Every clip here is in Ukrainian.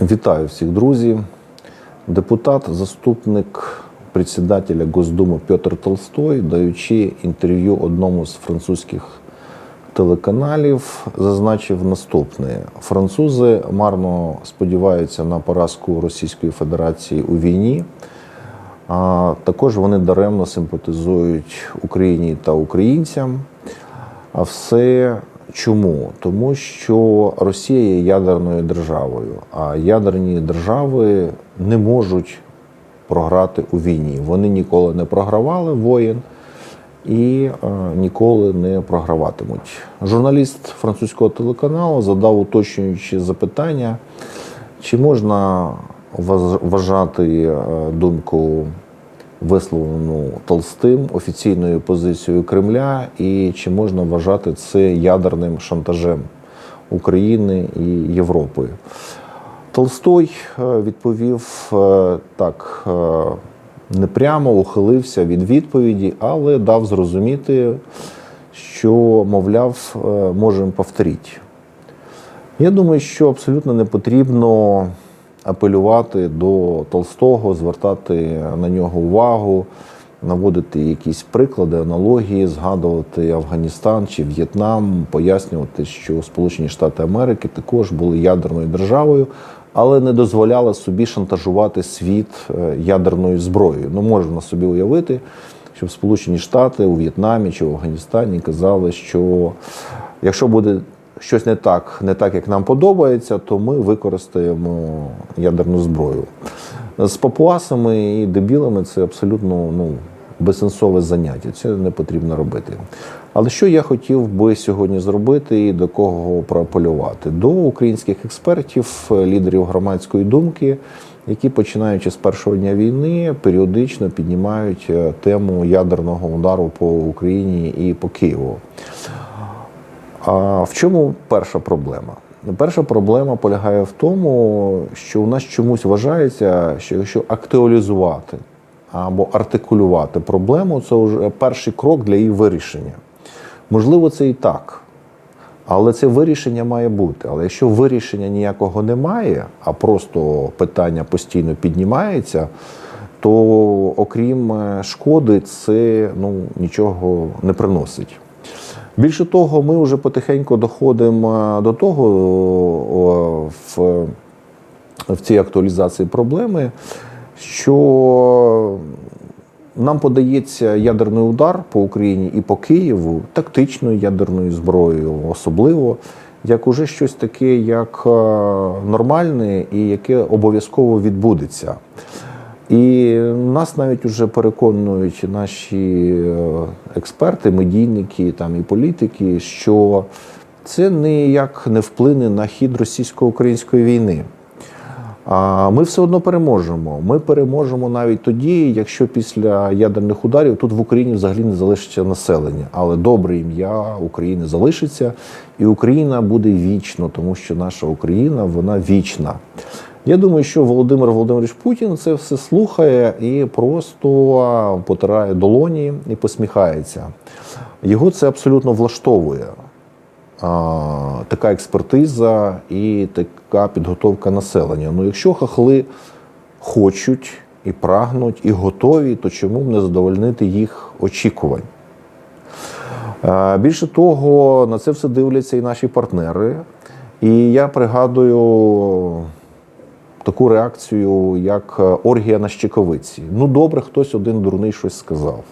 Вітаю всіх друзів. Депутат, заступник председателя Госдуми Петр Толстой, даючи інтерв'ю одному з французьких телеканалів, зазначив наступне: французи марно сподіваються на поразку Російської Федерації у війні. А також вони даремно симпатизують Україні та українцям. А все чому? Тому що Росія є ядерною державою, а ядерні держави не можуть програти у війні. Вони ніколи не програвали воєн і е, ніколи не програватимуть. Журналіст французького телеканалу задав уточнюючі запитання, чи можна вважати е, думку висловлену Толстим офіційною позицією Кремля, і чи можна вважати це ядерним шантажем України і Європи? Толстой е, відповів е, так е, непрямо, ухилився від відповіді, але дав зрозуміти, що, мовляв, можемо повторити. Я думаю, що абсолютно не потрібно апелювати до Толстого, звертати на нього увагу, наводити якісь приклади, аналогії, згадувати Афганістан чи В'єтнам, пояснювати, що Сполучені Штати Америки також були ядерною державою, але не дозволяли собі шантажувати світ е, ядерною зброєю. Ну, можна собі уявити, щоб Сполучені Штати у В'єтнамі чи в Афганістані казали, що якщо буде щось не так, не так, як нам подобається, то ми використаємо ядерну зброю. З папуасами і дебілами це абсолютно ну, безсенсове заняття. Це не потрібно робити. Але що я хотів би сьогодні зробити і до кого проапелювати? До українських експертів, лідерів громадської думки, які починаючи з першого дня війни періодично піднімають е, тему ядерного удару по Україні і по Києву. А в чому перша проблема? Перша проблема полягає в тому, що у нас чомусь вважається, що якщо актуалізувати або артикулювати проблему, це вже перший крок для її вирішення. Можливо, це і так. Але це вирішення має бути. Але якщо вирішення ніякого немає, а просто питання постійно піднімається, то окрім е, шкоди, це ну, нічого не приносить. Більше того, ми вже потихеньку доходимо до того в, в цій актуалізації проблеми, що нам подається ядерний удар по Україні і по Києву тактичною ядерною зброєю, особливо як уже щось таке, як е, нормальне і яке обов'язково відбудеться. І нас навіть вже переконують наші е, експерти, медійники там і політики, що це ніяк не вплине на хід російсько-української війни. А ми все одно переможемо. Ми переможемо навіть тоді, якщо після ядерних ударів тут в Україні взагалі не залишиться населення. Але добре ім'я України залишиться, і Україна буде вічно, тому що наша Україна вона вічна. Я думаю, що Володимир Володимирович Путін це все слухає і просто потирає долоні і посміхається. Його це абсолютно влаштовує. А, така експертиза і така підготовка населення. Ну, якщо хахли хочуть і прагнуть, і готові, то чому б не задовольнити їх очікувань? Більше того, на це все дивляться і наші партнери. І я пригадую таку реакцію, як е, оргія на щековиці. Ну, добре, хтось один дурний щось сказав.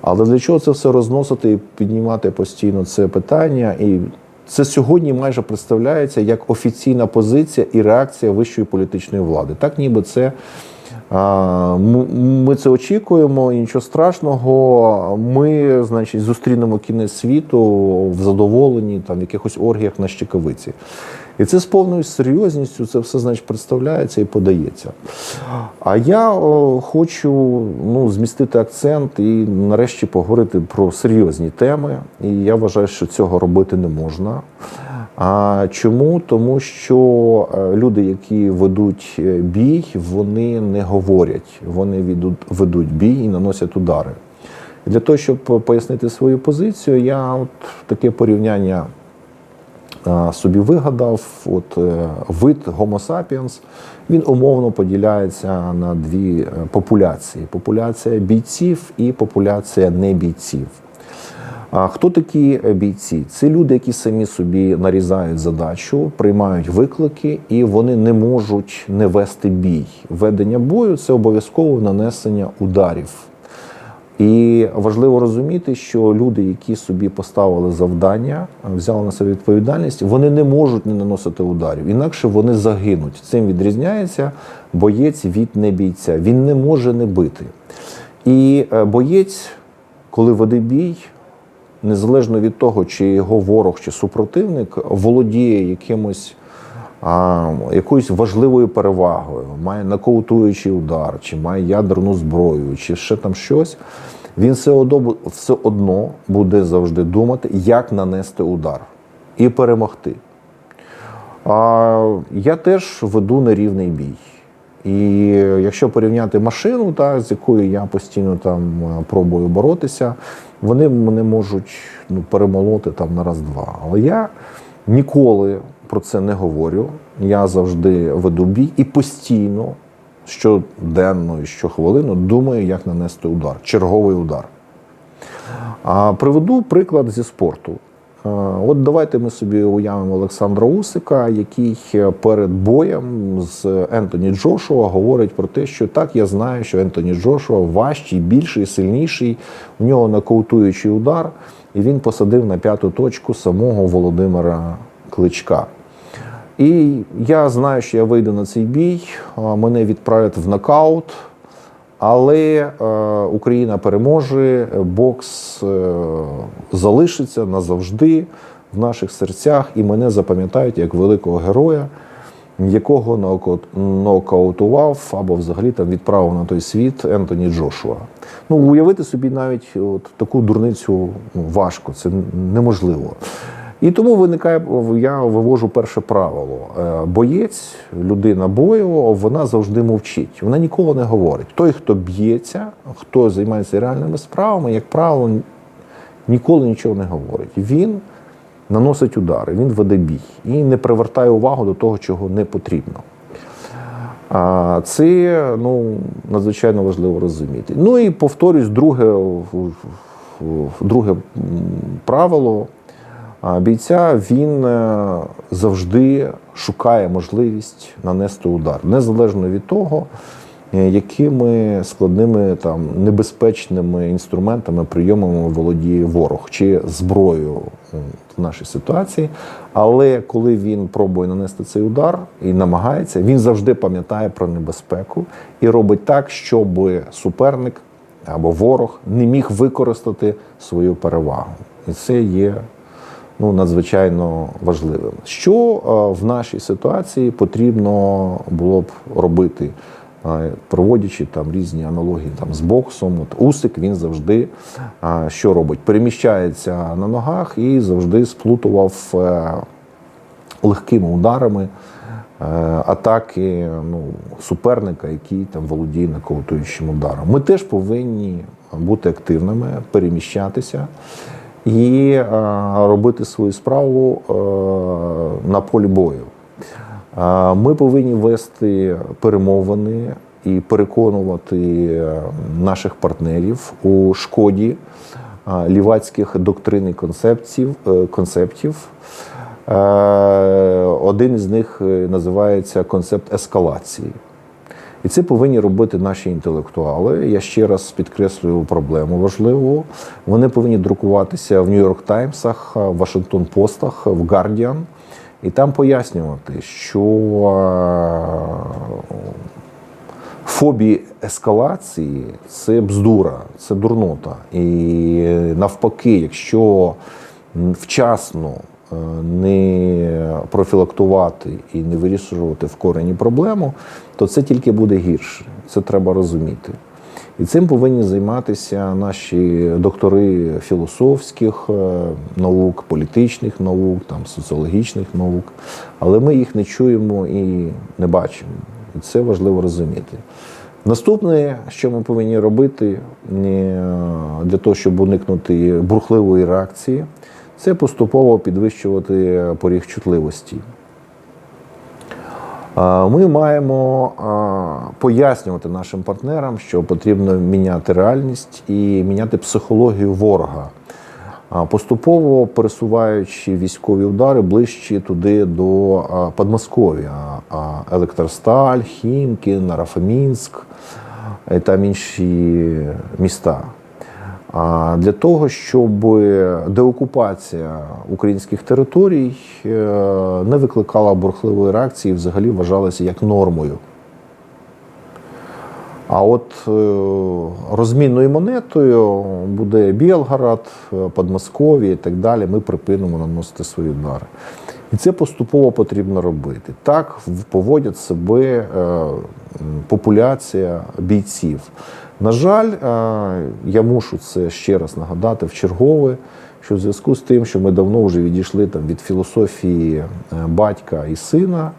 Але для чого це все розносити і піднімати постійно це питання? І це сьогодні майже представляється як офіційна позиція і реакція вищої політичної влади. Так, ніби це ми це очікуємо, і нічого страшного. Ми, значить, зустрінемо кінець світу в задоволенні, там, в якихось оргіях на щековиці. І це з повною серйозністю це все значить представляється і подається. А я о, хочу ну, змістити акцент і нарешті поговорити про серйозні теми. І я вважаю, що цього робити не можна. А чому? Тому що е, люди, які ведуть е, бій, вони не говорять, вони ведуть, бій і наносять удари. Для того, щоб пояснити свою позицію, я от таке порівняння собі вигадав, от е, вид Homo sapiens, він умовно поділяється на дві е, популяції: популяція бійців і популяція небійців. А хто такі е, бійці? Це люди, які самі собі нарізають задачу, приймають виклики, і вони не можуть не вести бій. Ведення бою це обов'язково нанесення ударів. І важливо розуміти, що люди, які собі поставили завдання, взяли на себе відповідальність, вони не можуть не наносити ударів, інакше вони загинуть. Цим відрізняється боєць від небійця. Він не може не бити. І е, боєць, коли веде бій, незалежно від того, чи його ворог чи супротивник володіє якимось а, якоюсь важливою перевагою, має нокаутуючий удар, чи має ядерну зброю, чи ще там щось. Він все одно, буде завжди думати, як нанести удар і перемогти. А я теж веду нерівний бій. І якщо порівняти машину, та, з якою я постійно там е, пробую боротися, вони мене можуть ну, перемолоти там на раз-два. Але я ніколи про це не говорю. Я завжди веду бій і постійно, щоденно і щохвилину думаю, як нанести удар, черговий удар. А приведу приклад зі спорту. Е, От давайте ми собі уявимо Олександра Усика, який перед боєм з Ентоні Джошуа говорить про те, що так, я знаю, що Ентоні Джошуа важчий, більший, сильніший. У нього нокаутуючий удар, і він посадив на п'яту точку самого Володимира Кличка. І я знаю, що я вийду на цей бій, мене відправлять в нокаут. Але е, Україна переможе, бокс е, залишиться назавжди в наших серцях, і мене запам'ятають як великого героя, якого нока- нокаутував або взагалі там відправив на той світ Ентоні Джошуа. Ну, уявити собі навіть от таку дурницю ну, важко, це неможливо. І тому виникає, я вивожу перше правило. Е, Боєць, людина бою, вона завжди мовчить. Вона ніколи не говорить. Той, хто б'ється, хто займається реальними справами, як правило, ніколи нічого не говорить. Він наносить удари, він веде бій і не привертає увагу до того, чого не потрібно. Це ну, надзвичайно важливо розуміти. Ну і повторюсь, друге, друге правило бійця він е, завжди шукає можливість нанести удар, незалежно від того, е, якими складними там небезпечними інструментами, прийомами володіє ворог чи зброєю в нашій ситуації. Але коли він пробує нанести цей удар і намагається, він завжди пам'ятає про небезпеку і робить так, щоб суперник або ворог не міг використати свою перевагу. І це є ну, надзвичайно важливим. Що е, в нашій ситуації потрібно було б робити, е, проводячи там різні аналогії там, з боксом. От Усик він завжди е, що робить? Переміщається на ногах і завжди сплутував легкими ударами. Атаки ну, суперника, який там володіє нокаутуючим ударом. Ми теж повинні бути активними, переміщатися і е, робити свою справу е, на полі бою. Е, Ми повинні вести перемовини і переконувати наших партнерів у шкоді лівацьких доктрин і концептів. концептів. Один із них називається концепт ескалації. І це повинні робити наші інтелектуали. Я ще раз підкреслюю проблему важливу. Вони повинні друкуватися в Нью-Йорк Таймсах, в Вашингтон Постах, в Guardian і там пояснювати, що е, фобії ескалації це бздура, це дурнота. І навпаки, якщо вчасно не профілактувати і не вирішувати в корені проблему, то це тільки буде гірше. Це треба розуміти. І цим повинні займатися наші доктори філософських е, наук, політичних наук, там, соціологічних наук. Але ми їх не чуємо і не бачимо. І це важливо розуміти. Наступне, що ми повинні робити е, для того, щоб уникнути бурхливої реакції, це поступово підвищувати поріг чутливості. Ми маємо пояснювати нашим партнерам, що потрібно міняти реальність і міняти психологію ворога, поступово пересуваючи військові удари ближче туди до Подмосков'я, Електросталь, Хімки, Нарафамінськ і там інші міста. Для того, щоб деокупація українських територій е, не викликала бурхливої реакції, і взагалі вважалася як нормою. А от е, розмінною монетою буде Білгород, е, Подмосков'я і так далі. Ми припинимо наносити свої удари. І це поступово потрібно робити. Так поводять себе е, популяція бійців. На жаль, е, я мушу це ще раз нагадати в чергове, що в зв'язку з тим, що ми давно вже відійшли там, від філософії е, батька і сина.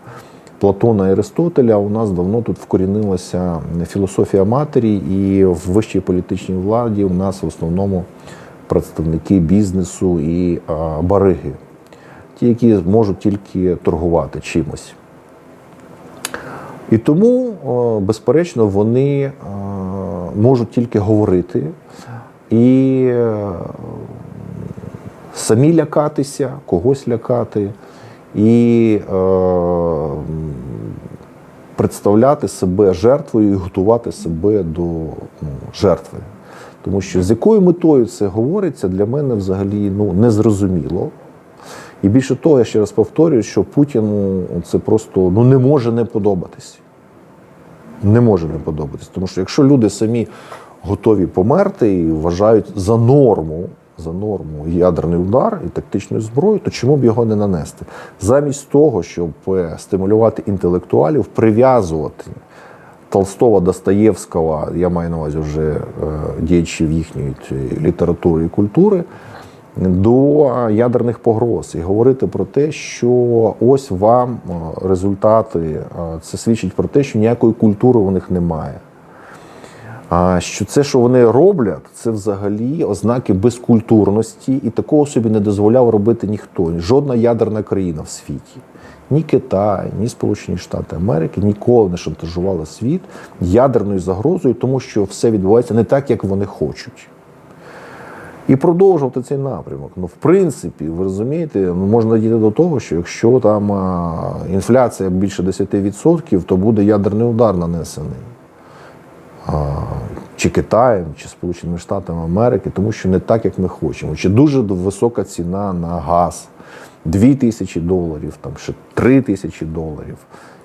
Платона і Аристотеля у нас давно тут вкорінилася філософія матері, і в вищій політичній владі у нас в основному представники бізнесу і бариги, ті, які можуть тільки торгувати чимось. І тому, безперечно, вони е, можуть тільки говорити і е, самі лякатися, когось лякати, і е, представляти себе жертвою і готувати себе до ну, жертви. Тому що з якою метою це говориться, для мене взагалі ну, незрозуміло. І більше того, я ще раз повторюю, що Путіну це просто ну, не може не подобатись. Не може не подобатись. Тому що якщо люди самі готові померти і вважають за норму, за норму ядерний удар і тактичну зброю, то чому б його не нанести? Замість того, щоб е, стимулювати інтелектуалів, прив'язувати Толстого, Достоєвського, я маю на увазі вже е, діячів їхньої цієї літератури і культури, до ядерних погроз і говорити про те, що ось вам результати, це свідчить про те, що ніякої культури у них немає. А що це, що вони роблять, це взагалі ознаки безкультурності, і такого собі не дозволяв робити ніхто, жодна ядерна країна в світі. Ні Китай, ні Сполучені Штати Америки ніколи не шантажували світ ядерною загрозою, тому що все відбувається не так, як вони хочуть. І продовжувати цей напрямок. Ну, в принципі, ви розумієте, ну, можна дійти до того, що якщо там а, інфляція більше 10%, то буде ядерний удар нанесений а, чи Китаєм, чи Сполученими Штатами Америки, тому що не так, як ми хочемо. Чи дуже висока ціна на газ 2 тисячі доларів, там ще 3 тисячі доларів,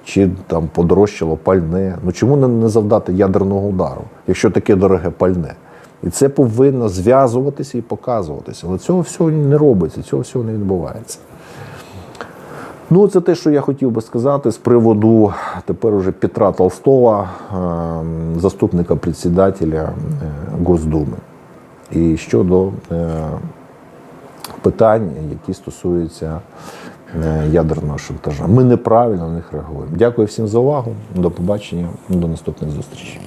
чи там подорожчало пальне. Ну чому не, завдати ядерного удару, якщо таке дороге пальне? І це повинно зв'язуватися і показуватися. Але цього всього не робиться, цього всього не відбувається. Ну, це те, що я хотів би сказати з приводу тепер уже Петра Толстого, е, заступника председателя е, Госдуми. І щодо е, питань, які стосуються ядерного шантажа. Ми неправильно на них реагуємо. Дякую всім за увагу. До побачення, до наступних зустрічей.